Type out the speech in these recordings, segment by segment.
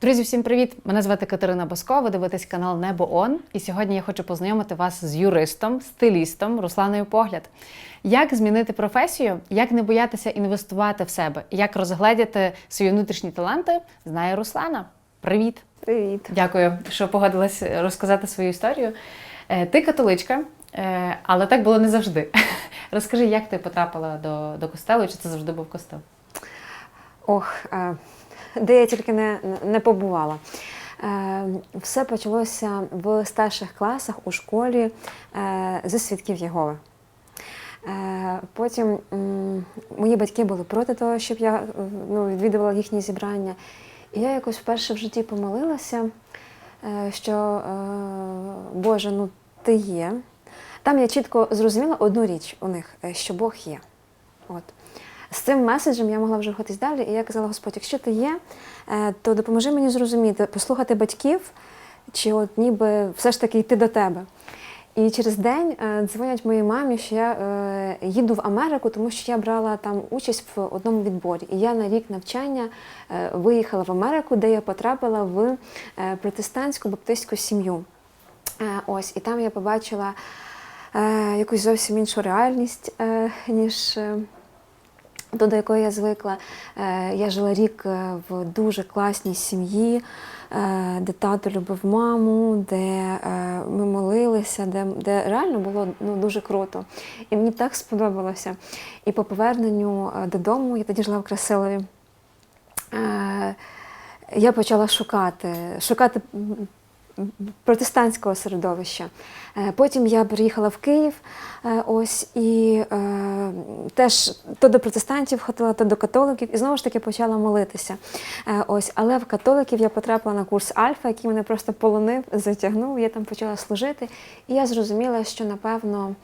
Друзі, всім привіт! Мене звати Катерина Баско, ви дивитесь канал Небо Он. І сьогодні я хочу познайомити вас з юристом, стилістом Русланою Погляд. Як змінити професію, як не боятися інвестувати в себе, як розгледіти свої внутрішні таланти, знає Руслана. Привіт! Привіт. Дякую, що погодилась розказати свою історію. Е, Ти католичка, е, але так було не завжди. Розкажи, як ти потрапила до, до костелу, і чи це завжди був костел? Ох, е, де я тільки не, не побувала. Е, Все почалося в старших класах у школі е, зі свідків Єгови. Е, Потім мої батьки були проти того, щоб я ну, відвідувала їхні зібрання. І я якось вперше в житті помолилася, що Боже, ну ти є. Там я чітко зрозуміла одну річ у них, що Бог є. От. З цим меседжем я могла вже рухатись далі, і я казала, Господь, якщо ти є, е, то допоможи мені зрозуміти, послухати батьків, чи от ніби все ж таки йти до тебе. І через день е, дзвонять моїй мамі, що я е, їду в Америку, тому що я брала там участь в одному відборі. І я на рік навчання виїхала в Америку, де я потрапила в протестантську баптистську сім'ю. Ось, і там я побачила якусь зовсім іншу реальність, ніж. Ту, до якої я звикла. Е, Я жила рік е, в дуже класній сім'ї, е, де тато любив маму, де ми молилися, де, де реально було ну, дуже круто. І мені так сподобалося. І по поверненню додому, я тоді жила в Красилові, я почала шукати, шукати протестантського середовища. Е, Потім я приїхала в Київ, е, ось і е, теж то до протестантів ходила, то до католиків, і знову ж таки почала молитися. Е, ось, але в католиків я потрапила на курс Альфа, який мене просто полонив, затягнув. Я там почала служити, і я зрозуміла, що напевно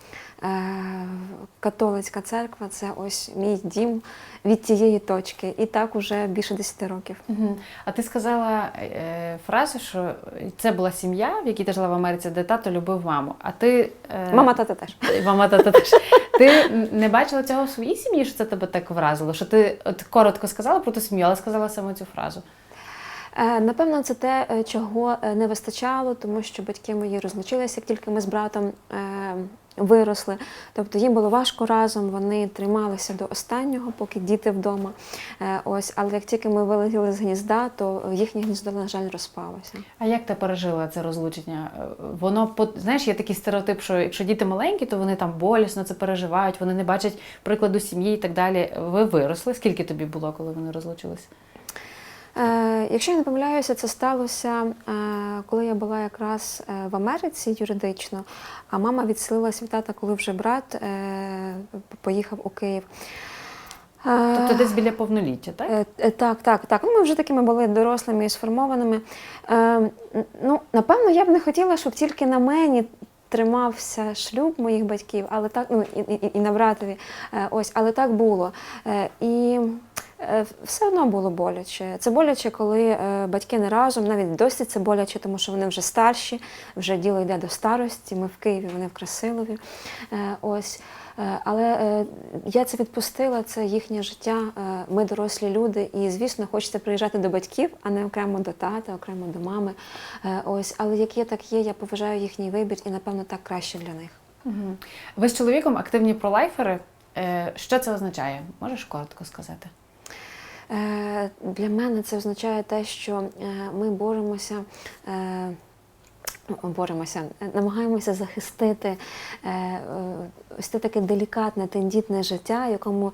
католицька церква це ось мій дім від тієї точки. І так уже більше 10 років. Угу. А ти сказала е, фразу, що це була сім'я, в якій ти жила в Америці, де тато любив маму. А ти е, Мама тата теж. мама тата теж. Ти не бачила цього в своїй сім'ї, що це тебе так вразило? Що ти от коротко сказала про ту сім'ю, але сказала саме цю фразу. Е, Напевно, це те, е, чого е, не вистачало, тому що батьки мої розлучилися, як тільки ми з братом е, виросли. Тобто їм було важко разом, вони трималися до останнього, поки діти вдома. Е, Ось, але як тільки ми вилетіли з гнізда, то їхнє гніздо, на жаль, розпалося. А як ти пережила це розлучення? Е, Воно знаєш, є такий стереотип, що якщо діти маленькі, то вони там болісно це переживають, вони не бачать прикладу сім'ї і так далі. Ви виросли. Скільки тобі було, коли вони розлучились? Е, Якщо я не помиляюся, це сталося, е, коли я була якраз е, в Америці юридично, а мама відселилась від тата, коли вже брат поїхав у Київ. Тобто десь біля повноліття, так? Так, так, так. Ну, ми вже такими були дорослими і сформованими. Ну, напевно, я б не хотіла, щоб тільки на мені тримався шлюб моїх батьків, але так, ну і, і, і на братові. Ось, але так було. І все одно було боляче. Це боляче, коли е, батьки не разом, навіть досі це боляче, тому що вони вже старші, вже діло йде до старості. Ми в Києві, вони в Красилові. Е, ось. Е, Але е, я це відпустила, це їхнє життя. е, Ми дорослі люди, і звісно, хочеться приїжджати до батьків, а не окремо до тата, окремо до мами. Е, Ось, але як є, так є. Я поважаю їхній вибір, і напевно так краще для них. Ви з чоловіком активні пролайфери. Е, Що це означає? Можеш коротко сказати? Е, Для мене це означає те, що е, ми боремося. е, ну, Боремося, намагаємося захистити ось те таке делікатне, тендітне життя, якому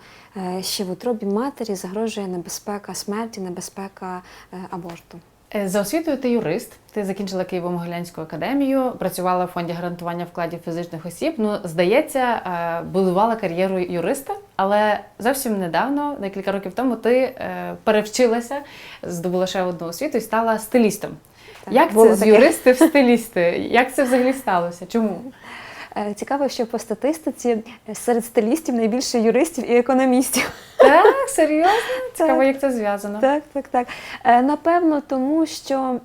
ще в утробі матері загрожує небезпека смерті, небезпека аборту. За освітою ти юрист, ти закінчила Києво-Могилянську академію, працювала в фонді гарантування вкладів фізичних осіб. Ну, здається, будувала кар'єру юриста, але зовсім недавно, декілька років тому, ти е, перевчилася, здобула ще одну освіту і стала стилістом. Так, Як це з таке. юристи в стилісти? Як це взагалі сталося? Чому? Е, Цікаво, що по статистиці е, серед стилістів найбільше юристів і економістів. Так, серйозно? Цікаво, Так. як це зв'язано. Так, так, так. Напевно, тому що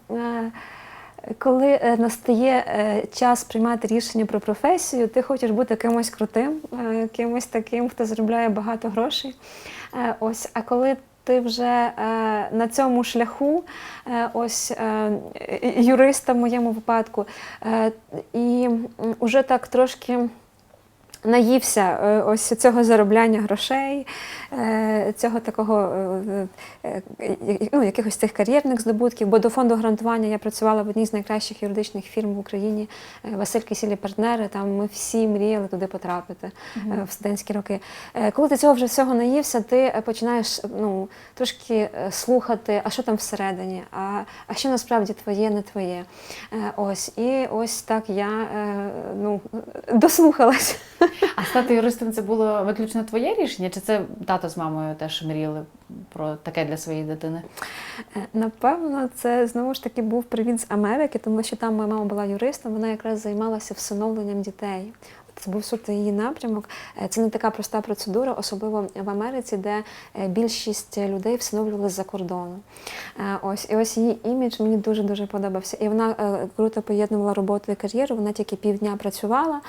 коли е, настає е, час приймати рішення про професію, ти хочеш бути кимось крутим, е, кимось таким, хто заробляє багато грошей. Ось, а коли ти вже на цьому шляху, ось юриста в моєму випадку, і вже так трошки. Наївся е, ось цього заробляння грошей, е, цього такого е, ну, якихось цих кар'єрних здобутків. Бо до фонду гарантування я працювала в одній з найкращих юридичних фірм в Україні Василь Кисілі партнери. Там ми всі мріяли туди потрапити е, в студентські роки. Коли ти цього вже всього наївся, ти починаєш ну, трошки слухати, а що там всередині, а, а що насправді твоє, не твоє. Ось і ось так я ну, дослухалась. А стати юристом це було виключно твоє рішення? Чи це тато з мамою теж мріяли про таке для своєї дитини? Е, Напевно, це знову ж таки був привіт з Америки, тому що там моя мама була юристом, вона якраз займалася всиновленням дітей. Це був суто її напрямок. Е, Це не така проста процедура, особливо в Америці, де е, більшість людей всиновлювали з-за кордону. Е, Ось і ось її імідж мені дуже дуже подобався. І вона круто поєднувала роботу і кар'єру. Вона тільки півдня працювала,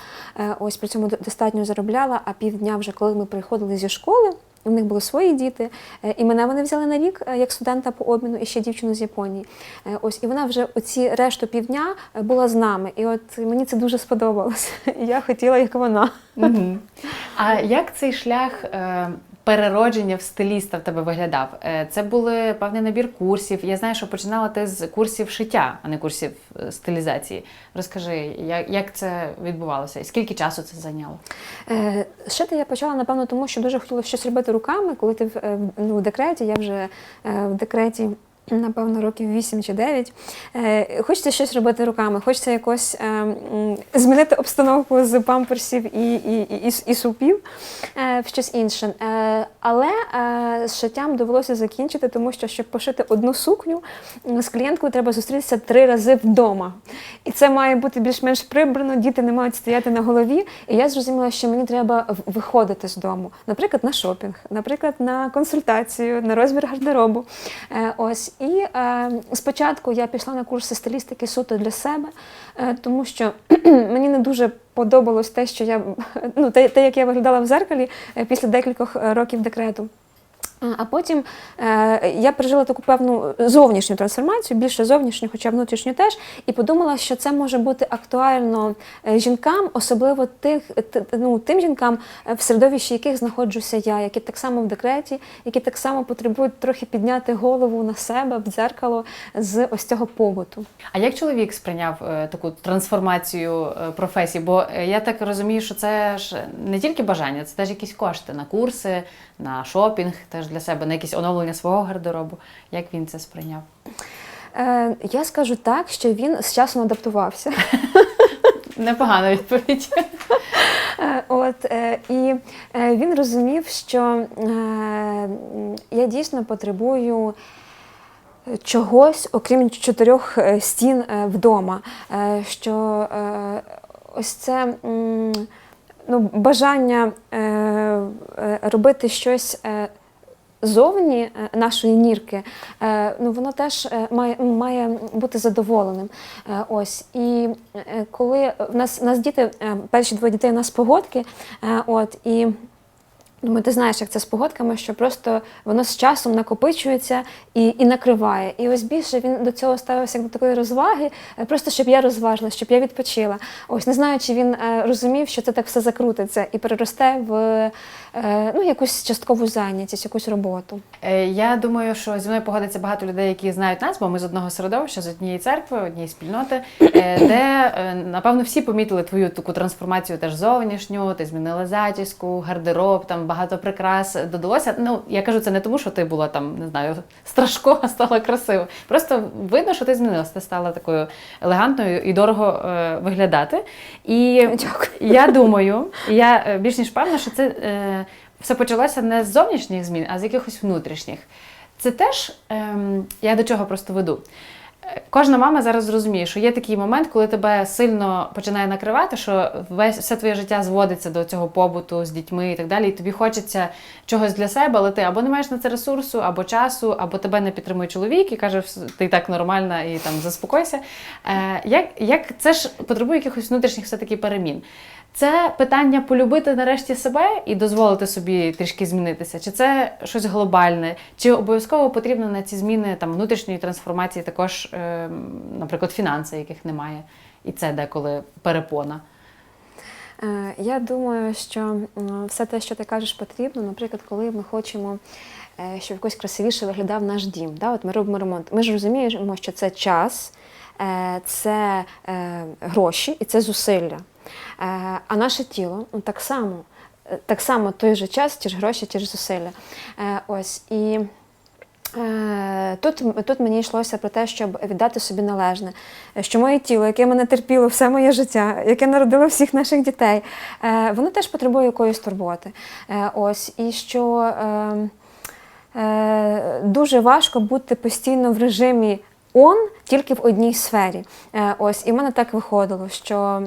ось при цьому достатньо заробляла. А півдня, вже коли ми приходили зі школи. У них були свої діти, е, і мене вони взяли на рік е, як студента по обміну, і ще дівчину з Японії. Е, Ось і вона вже оці решту півдня була з нами. І от мені це дуже сподобалось. Я хотіла, як вона. Угу. А як цей шлях переродження в стиліста в тебе виглядав? Е, це були певний набір курсів. Я знаю, що починала ти з курсів шиття, а не курсів е, стилізації. Розкажи, як, це відбувалося і скільки часу це зайняло? Е, Шити я почала, напевно, тому що дуже хотіла щось робити руками. Коли ти в, е, ну, в декреті, я вже в декреті. Напевно, років 8 чи 9. Е, хочеться щось робити руками, хочеться якось е, змінити обстановку з памперсів і, і, і, і, супів е, в щось інше. Але з шиттям довелося закінчити, тому що, щоб пошити одну сукню, з клієнткою треба зустрітися три рази вдома. І це має бути більш-менш прибрано, діти не мають стояти на голові. І я зрозуміла, що мені треба виходити з дому, наприклад, на шопінг, наприклад, на консультацію, на розмір гардеробу. Ось. І е, спочатку я пішла на курси стилістики суто для себе, е, тому що мені не дуже подобалось те, що я ну, те, те, як я виглядала в зеркалі е, після декількох е, років декрету. А- А потім е, я пережила таку певну зовнішню трансформацію, більше зовнішню, хоча внутрішню теж, і подумала, що це може бути актуально е, жінкам, особливо тих, ну, тим жінкам, е, в середовищі яких знаходжуся я, які так само в декреті, які так само потребують трохи підняти голову на себе в дзеркало з ось цього побуту. А як чоловік сприйняв е, таку трансформацію е, професії? Бо е, я так розумію, що це ж не тільки бажання, це теж якісь кошти на курси, на шопінг, теж для себе, на якесь оновлення свого гардеробу. Як він це сприйняв? Е, я скажу так, що він з часом адаптувався. Непогана відповідь. Е, От е, і е, він розумів, що е, я дійсно потребую. Чогось, окрім чотирьох стін вдома, що ось це ну, бажання робити щось зовні е, нашої нірки, е, ну воно теж е, має, має бути задоволеним. Ось і коли в нас, в нас діти, перші двоє дітей у нас погодки, от і. Думаю, ти знаєш, як це з погодками, що просто воно з часом накопичується і, і накриває. І ось більше він до цього ставився як до такої розваги, просто щоб я розважила, щоб я відпочила. Ось не знаю, чи він розумів, що це так все закрутиться і переросте в ну, якусь часткову зайнятість, якусь роботу. Е, Я думаю, що зі мною погодиться багато людей, які знають нас, бо ми з одного середовища, з однієї церкви, однієї спільноти, е, де е, напевно всі помітили твою таку трансформацію теж зовнішню. Ти змінила зачіску, гардероб, там багато прикрас додалося. Ну я кажу це не тому, що ти була там, не знаю, страшко, а стала красивою. Просто видно, що ти змінилася. Ти стала такою елегантною і дорого е, виглядати. І Дякую. я думаю, я е, більш ніж певна, що це е, все почалося не з зовнішніх змін, а з якихось внутрішніх. Це теж ем, я до чого просто веду. Кожна мама зараз зрозуміє, що є такий момент, коли тебе сильно починає накривати, що весь все твоє життя зводиться до цього побуту з дітьми і так далі. І тобі хочеться чогось для себе, але ти або не маєш на це ресурсу, або часу, або тебе не підтримує чоловік і каже, ти так нормальна і там заспокойся. Е, як, як це ж потребує якихось внутрішніх все таки перемін. Це питання полюбити нарешті себе і дозволити собі трішки змінитися? Чи це щось глобальне? Чи обов'язково потрібно на ці зміни там внутрішньої трансформації також, наприклад, фінанси, яких немає, і це деколи перепона? Е, Я думаю, що все те, що ти кажеш, потрібно. Наприклад, коли ми хочемо, е, щоб якось красивіше виглядав наш дім. Да? От ми робимо ремонт. Ми ж розуміємо, що це час, е, це гроші і це зусилля. А наше тіло ну, так само. Так само той же час, ті ж гроші, ті ж зусилля. Ось і Тут, тут мені йшлося про те, щоб віддати собі належне, Е, що моє тіло, яке мене терпіло все моє життя, яке народило всіх наших дітей, е, воно теж потребує якоїсь турботи. Е, Ось, і що е, е, дуже важко бути постійно в режимі он тільки в одній сфері. Е, Ось, і в мене так виходило, що,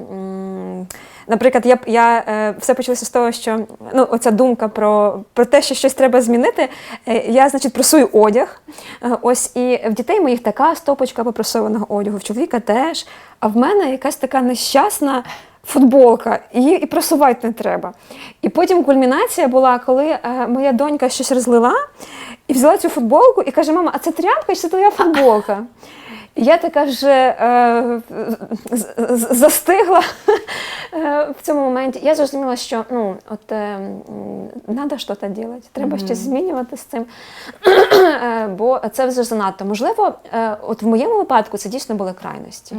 наприклад, я, я е, все почалося з того, що ну, оця думка про, про те, що щось треба змінити. е, Я, значить, просую одяг. Е, Ось і в дітей моїх така стопочка попросованого одягу, в чоловіка теж. А в мене якась така нещасна футболка, її і просувати не треба. І потім кульмінація була, коли е, моя донька щось розлила і взяла цю футболку і каже: мама, а це тряпка чи це твоя футболка? Я така вже е, застигла е, в цьому моменті. Я зрозуміла, що ну, от, треба щось робити, треба щось змінювати з цим, Е, бо це вже занадто. Можливо, е, от в моєму випадку це дійсно були крайності.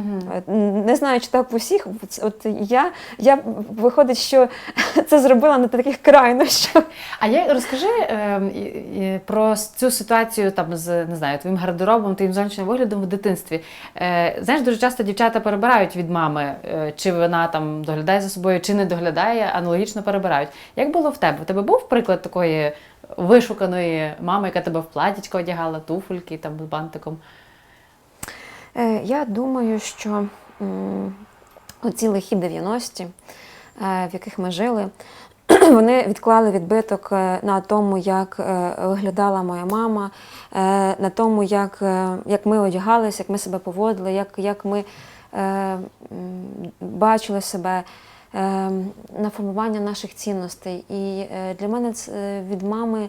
Е, Не знаю, чи так в усіх. От- я, я виходить, що це зробила на таких крайнощах. А я розкажи е, про цю ситуацію там з не знаю, твоїм гардеробом, твоїм зовнішнім виглядом в дитинстві. Е, знаєш, дуже часто дівчата перебирають від мами, е, чи вона там доглядає за собою, чи не доглядає, аналогічно перебирають. Як було в тебе? У тебе був приклад такої вишуканої мами, яка тебе в платічко одягала, туфельки там з бантиком? Е, Я думаю, що оці лихі 90-ті, е, в яких ми жили, вони відклали відбиток е, на тому, як е, виглядала моя мама, е, на тому, як, як ми одягалися, як ми себе поводили, як, як ми е, бачили себе. е, На формування наших цінностей. І для мене від мами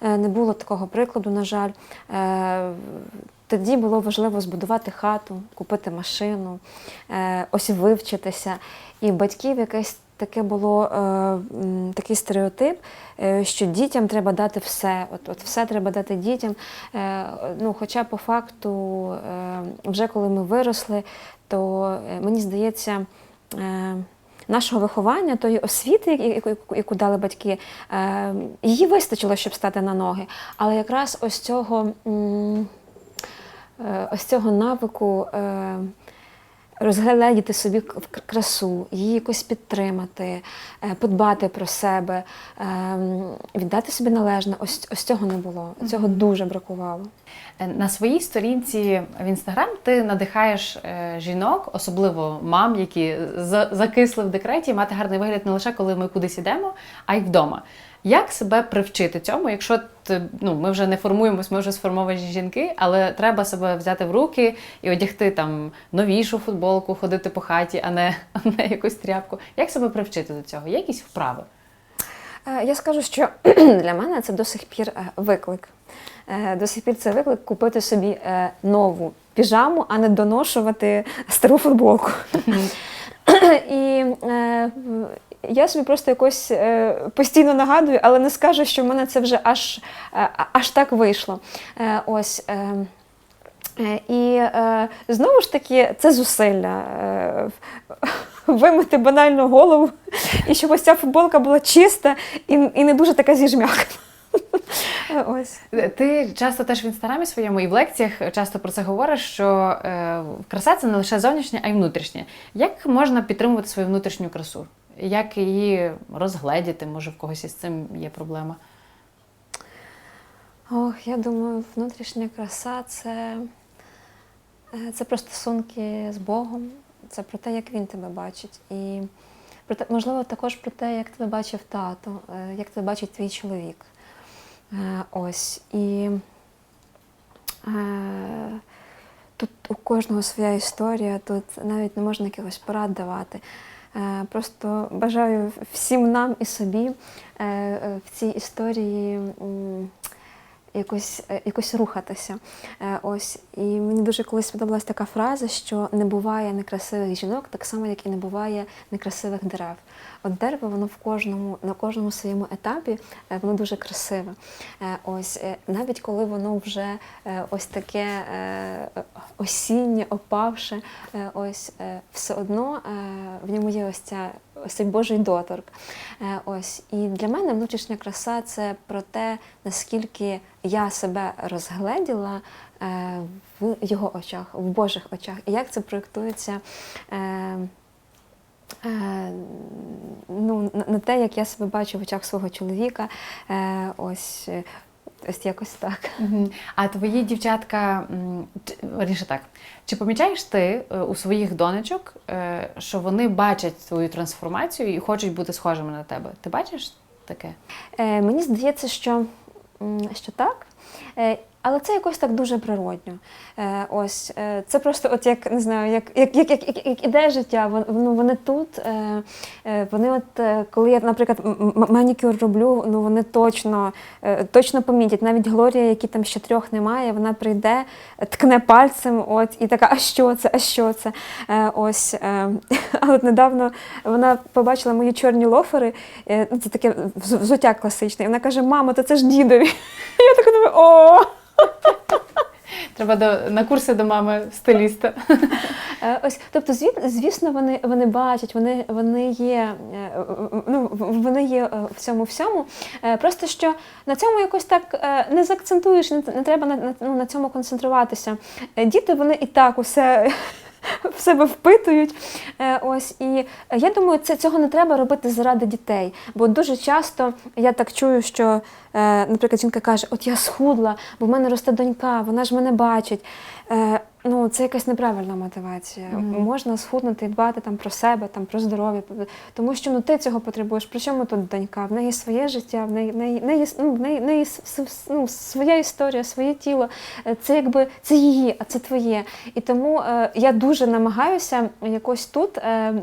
не було такого прикладу, на жаль. Е, Тоді було важливо збудувати хату, купити машину, е, ось вивчитися. І батьків якесь таке було е, такий стереотип, е, що дітям треба дати все. От, от все треба дати дітям. Е, ну, хоча по факту, вже коли ми виросли, то мені здається. Нашого виховання, тої освіти, яку, дали батьки, її вистачило, щоб стати на ноги. Але якраз ось цього ось цього навику розгледіти собі красу, її якось підтримати, е, подбати про себе, е, віддати собі належне. Ось, ось цього не було. Цього дуже бракувало. Е, На своїй сторінці в інстаграм ти надихаєш е, жінок, особливо мам, які за- закисли в декреті, мати гарний вигляд не лише коли ми кудись ідемо, а й вдома. Як себе привчити цьому, якщо ти, ну, ми вже не формуємось, ми вже сформовані жінки, але треба себе взяти в руки і одягти там новішу футболку, ходити по хаті, а не, а не якусь тряпку. Як себе привчити до цього? Є якісь вправи? Е, Я скажу, що для мене це до сих пір е, виклик. Е, До сих пір це виклик купити собі нову піжаму, а не доношувати стару футболку. І я собі просто якось е, постійно нагадую, але не скажу, що в мене це вже аж, е, аж так вийшло. Е, Ось. е, Е, І е, знову ж таки, це зусилля. Е, вимити банальну голову, і щоб ось ця футболка була чиста і, і не дуже така зіжмякана. Е, Ось. Ти часто теж в інстаграмі своєму і в лекціях часто про це говориш, що е, краса це не лише зовнішнє, а й внутрішнє. Як можна підтримувати свою внутрішню красу? Як її розгледіти? Може, в когось із цим є проблема? Ох, я думаю, внутрішня краса це, е, це про стосунки з Богом, це про те, як він тебе бачить. І про те, можливо, також про те, як тебе бачив тато, е, як тебе бачить твій чоловік. Е, Ось. І тут у кожного своя історія, тут навіть не можна якихось порад давати. Е, Просто бажаю всім нам і собі е, е, в цій історії якось, якось рухатися. Ось. І мені дуже колись сподобалась така фраза, що не буває некрасивих жінок, так само, як і не буває некрасивих дерев. От дерево, воно в кожному, на кожному своєму етапі е, воно дуже красиве. Е, Ось е, навіть коли воно вже ось таке осіннє, опавше, ось все одно в ньому є ось ця ось цей Божий доторк. Ось і для мене внутрішня краса це про те, наскільки я себе розгледіла в його очах, в Божих очах, і як це проєктується. На- те, як я себе бачу в очах свого чоловіка, е, ось, е, ось якось так. А твої дівчатка, верніше так, чи помічаєш ти е, у своїх донечок, що вони бачать твою трансформацію і хочуть бути схожими на тебе? Ти бачиш таке? Е, мені здається, що, що так. Але це якось так дуже природньо. Е, ось е, це просто, от як не знаю, як, як, як, як, як, іде життя. Вон, вони тут. Е, е, вони, от е, коли я, наприклад, манікюр роблю, ну вони точно, е, точно помітять. Навіть Глорія, які там ще трьох немає, вона прийде, ткне пальцем, от і така, а що це? А що це? Е, ось, е, а от недавно вона побачила мої чорні лофери. е, ну, це таке вз- взуття класичне. І вона каже: мамо, то це ж дідові. Я така думаю, о. Треба до, на курси до мами стиліста. Е, Ось, тобто, звісно, вони, вони бачать, вони, вони є, е, ну, вони є е, в цьому всьому. Просто що на цьому якось так не заакцентуєш, не, треба на, на, ну, на цьому концентруватися. Діти вони і так усе. В себе впитують. Е, Ось і я думаю, це цього не треба робити заради дітей. Бо дуже часто я так чую, що, е, наприклад, жінка каже: От я схудла, бо в мене росте донька, вона ж мене бачить. Е, Ну, це якась неправильна мотивація. Мгм. Можна схуднути і дбати там про себе, там про здоров'я, тому що ну ти цього потребуєш. При чому тут донька? В неї своє життя, в неї, в неї, в неї, ну, в неї, неї ну, своя історія, своє тіло. Е, Це якби це її, а це твоє. І тому е, я дуже намагаюся якось тут. Е,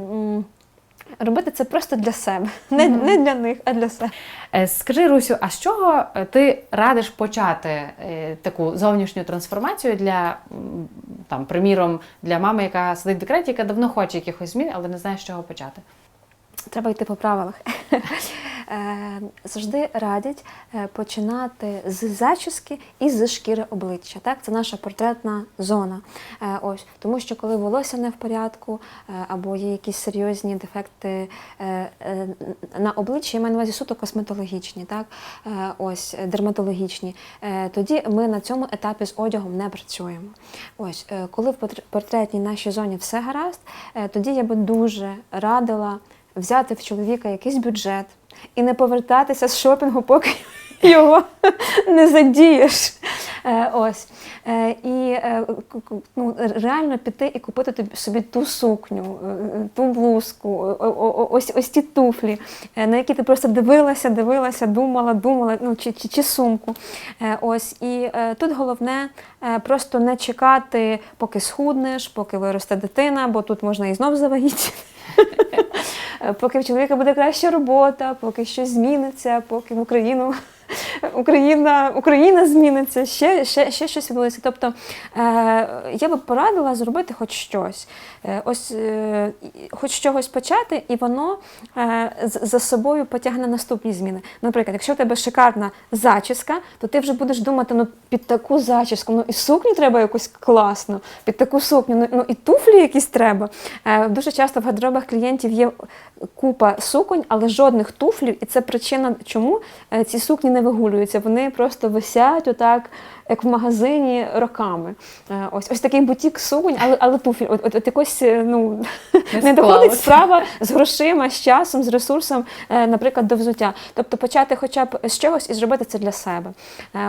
Робити це просто для себе, не, Мгм. не для них, а для себе. Е, Скажи, Русю, а з чого е, ти радиш почати е, таку зовнішню трансформацію для, там, приміром, для мами, яка сидить в декреті, яка давно хоче якихось змін, але не знає, з чого почати? Треба йти по правилах. Е, Завжди радять е, починати з зачіски і з шкіри обличчя. Так? Це наша портретна зона. Е, Ось. Тому що коли волосся не в порядку або є якісь серйозні дефекти на обличчі, я маю на увазі суто косметологічні, так? Ось, дерматологічні, тоді ми на цьому етапі з одягом не працюємо. Ось, коли в портр- портретній нашій зоні все гаразд, тоді я би дуже радила взяти в чоловіка якийсь бюджет і не повертатися з шопінгу, поки його не задієш. Е, Ось. Е, І е, ну, реально піти і купити собі ту сукню, ту блузку, ось, ось ті туфлі, на які ти просто дивилася, дивилася, думала, думала, ну, чи, чи, чи сумку. Ось. І тут головне просто не чекати, поки схуднеш, поки виросте дитина, бо тут можна і знов завагітіти. Поки в чоловіка буде краща робота, поки щось зміниться, поки в Україну Україна, Україна зміниться, ще, ще, ще щось відбудеться. Тобто е, я би порадила зробити хоч щось, е, ось е, хоч чогось почати, і воно е, за собою потягне наступні зміни. Наприклад, якщо в тебе шикарна зачіска, то ти вже будеш думати, ну під таку зачіску, ну і сукню треба якусь класну, під таку сукню, ну, ну і туфлі якісь треба. Е, дуже часто в гардеробах клієнтів є купа суконь, але жодних туфлів, і це причина, чому е, ці сукні не вигулюються. Вони просто висять отак, як в магазині роками. Е, Ось ось такий бутік суконь, але, але туфлі. От, от, от якось е, ну, Не не, доходить справа з грошима, з часом, з ресурсом, е, наприклад, до взуття. Тобто почати хоча б з чогось і зробити це для себе.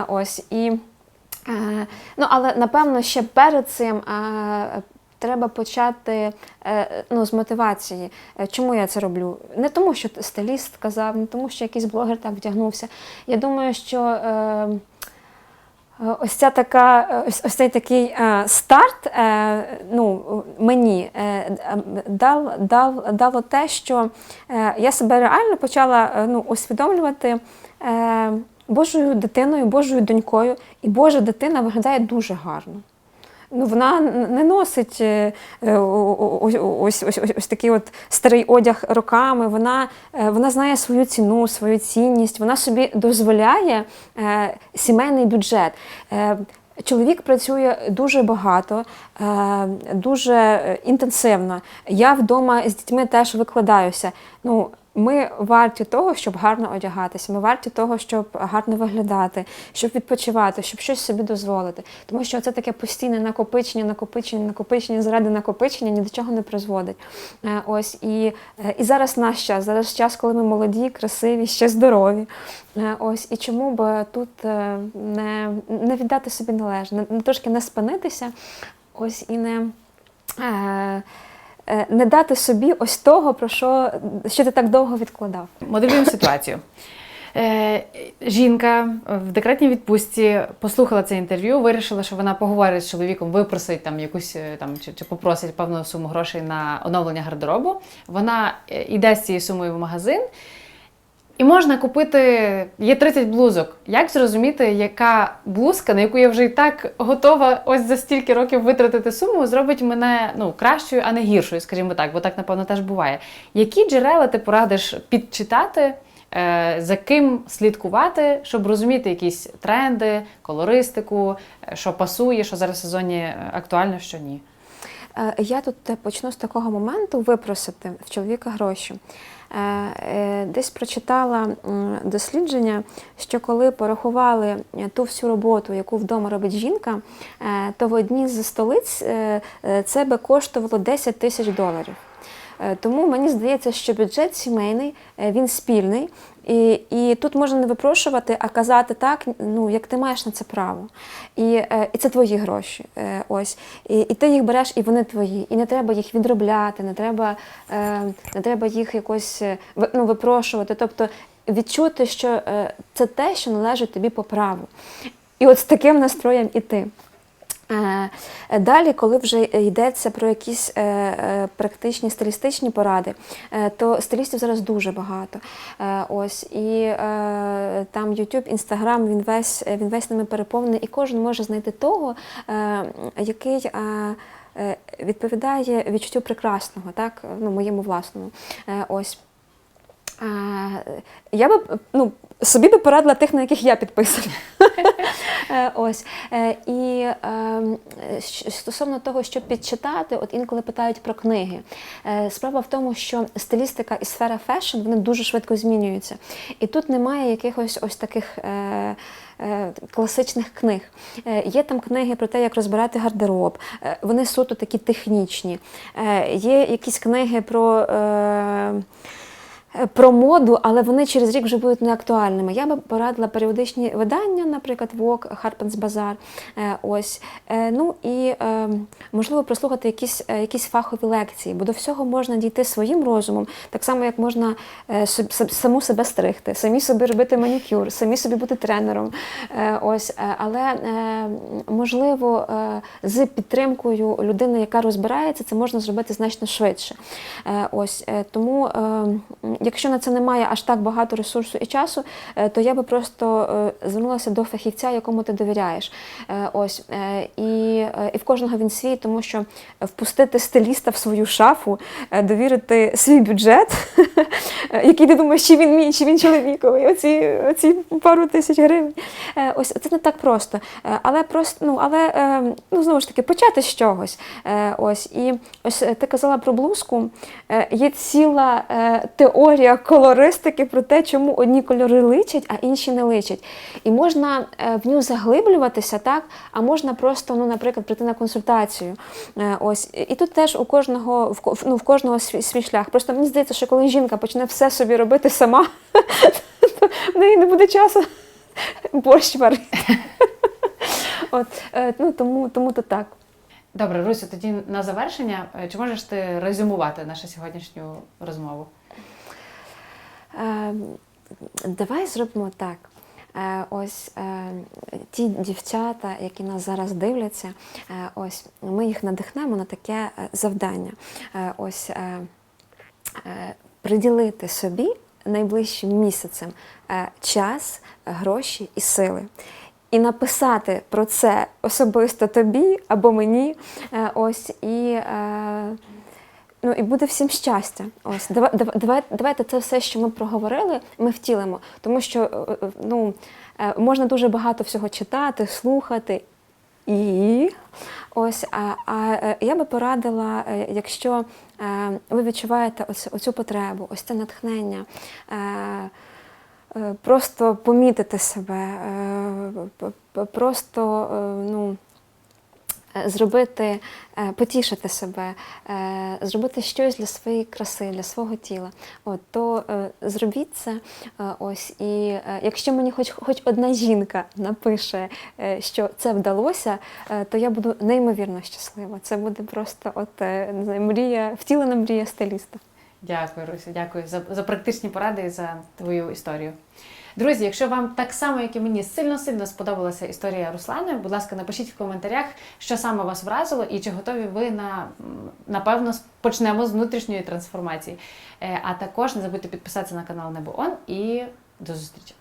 Ось і. Ну, але напевно ще перед цим треба почати е, ну, з мотивації. Е, Чому я це роблю? Не тому, що стиліст казав, не тому, що якийсь блогер так вдягнувся. Я думаю, що. Е, Ось ця така, ось, ось цей такий е, старт е, ну, мені е, дал, дал, дало те, що е, я себе реально почала е, ну, усвідомлювати е, Божою дитиною, Божою донькою, і Божа дитина виглядає дуже гарно. Ну, вона не носить е, е, ось, ось, ось, ось, такий от старий одяг роками. Вона, е, вона знає свою ціну, свою цінність. Вона собі дозволяє сімейний бюджет. Чоловік працює дуже багато, дуже інтенсивно. Я вдома з дітьми теж викладаюся. Ну, ми варті того, щоб гарно одягатися. Ми варті того, щоб гарно виглядати, щоб відпочивати, щоб щось собі дозволити. Тому що це таке постійне накопичення, накопичення, накопичення заради накопичення ні до чого не призводить. Е, Ось і, е, і зараз наш час, зараз час, коли ми молоді, красиві, ще здорові. Е, Ось і чому б тут не, не віддати собі належне, не трошки не спинитися, ось і не. Е, е, не дати собі ось того, про що, що ти так довго відкладав. Моделюємо ситуацію. Е, жінка в декретній відпустці послухала це інтерв'ю, вирішила, що вона поговорить з чоловіком, випросить там якусь е, там чи, чи попросить певну суму грошей на оновлення гардеробу. Вона е, йде з цією сумою в магазин. І можна купити, є 30 блузок. Як зрозуміти, яка блузка, на яку я вже і так готова ось за стільки років витратити суму, зробить мене ну, кращою, а не гіршою, скажімо так, бо так, напевно, теж буває. Які джерела ти порадиш підчитати, е, за ким слідкувати, щоб розуміти якісь тренди, колористику, е, що пасує, що зараз в сезоні е, актуально, що ні? Е, Я тут е, почну з такого моменту випросити в чоловіка гроші. Е, Десь прочитала дослідження, що коли порахували ту всю роботу, яку вдома робить жінка, то в одній з столиць це би коштувало 10 тисяч доларів. Е, Тому мені здається, що бюджет сімейний, е, він спільний. І, і тут можна не випрошувати, а казати так, ну як ти маєш на це право. І, е, і це твої гроші. Ось. І, і ти їх береш, і вони твої. І не треба їх відробляти, не треба, не треба їх якось ну, випрошувати. Тобто відчути, що це те, що належить тобі по праву. І от з таким настроєм іти. Е, Далі, коли вже йдеться про якісь е, е, практичні стилістичні поради, е, то стилістів зараз дуже багато. Е, Ось і е, там YouTube, Instagram, він весь він весь ними переповнений, і кожен може знайти того, е, який. е, е, Відповідає відчуттю прекрасного, так, ну, моєму власному. Е, Ось. Я би ну, собі би порадила тих, на яких я підписана. Е, Ось. Е, І ем, стосовно того, що підчитати, от інколи питають про книги. Е, Справа в тому, що стилістика і сфера фешн вони дуже швидко змінюються. І тут немає якихось ось таких. Класичних книг. Є там книги про те, як розбирати гардероб. Вони суто такі технічні. Є якісь книги про. Е, про моду, але вони через рік вже будуть неактуальними. Я би порадила періодичні видання, наприклад, Vogue, Harper's Bazaar. Е, Ось. Е, Ну і можливо прослухати якісь, якісь фахові лекції, бо до всього можна дійти своїм розумом, так само як можна саму себе стригти, самі собі робити манікюр, самі собі бути тренером. Ось. Але можливо з підтримкою людини, яка розбирається, це можна зробити значно швидше. Ось тому, якщо на це немає аж так багато ресурсу і часу, е, то я би просто е, звернулася до фахівця, якому ти довіряєш. Е, Ось і, і в кожного він свій, тому що впустити стиліста в свою шафу, довірити свій бюджет, який ти думаєш, чи він мій, чи він чоловіковий, оці, оці пару тисяч гривень. Ось це не так просто. Але просто ну, але ну знову ж таки почати з чогось. Ось і ось ти казала про блузку. Є ціла е, теорія колористики про те, чому одні кольори личать, а інші не личать. І можна е, в нього заглиблюватися, так, а можна просто, ну, наприклад, прийти на консультацію. Е, Ось і тут теж у кожного ну, в кожного свій, шлях. Просто мені здається, що коли жінка почне все собі робити сама, то в неї не буде часу борщ варити. Е, ну, тому, то так. Добре, Русю, тоді на завершення, чи можеш ти резюмувати нашу сьогоднішню розмову? Е, Давай зробимо так. Е, Ось е, ті дівчата, які нас зараз дивляться, е, ось ми їх надихнемо на таке завдання. Ось приділити собі найближчим місяцем час, гроші і сили. І написати про це особисто тобі або мені. Ось і. Ну і буде всім щастя. Ось давай, давай, давайте це все, що ми проговорили, ми втілимо. Тому що е, е, ну, е, можна дуже багато всього читати, слухати. І ось, а, а я би порадила, якщо ви відчуваєте ось, оцю потребу, ось це натхнення. Просто помітити себе, просто ну, зробити, е, потішити себе, е, зробити щось для своєї краси, для свого тіла. От, то е, зробіть це. е, Ось, і е, якщо мені хоч, хоч одна жінка напише, е, що це вдалося, е, то я буду неймовірно щаслива. Це буде просто от, е, не знаю, мрія, втілена мрія стиліста. Дякую, Руся, дякую за, за практичні поради і за твою історію. Друзі, якщо вам так само, як і мені, сильно-сильно сподобалася історія Руслани, будь ласка, напишіть в коментарях, що саме вас вразило, і чи готові ви на напевно почнемо з внутрішньої трансформації. Е, А також не забудьте підписатися на канал Небо Он і до зустрічі.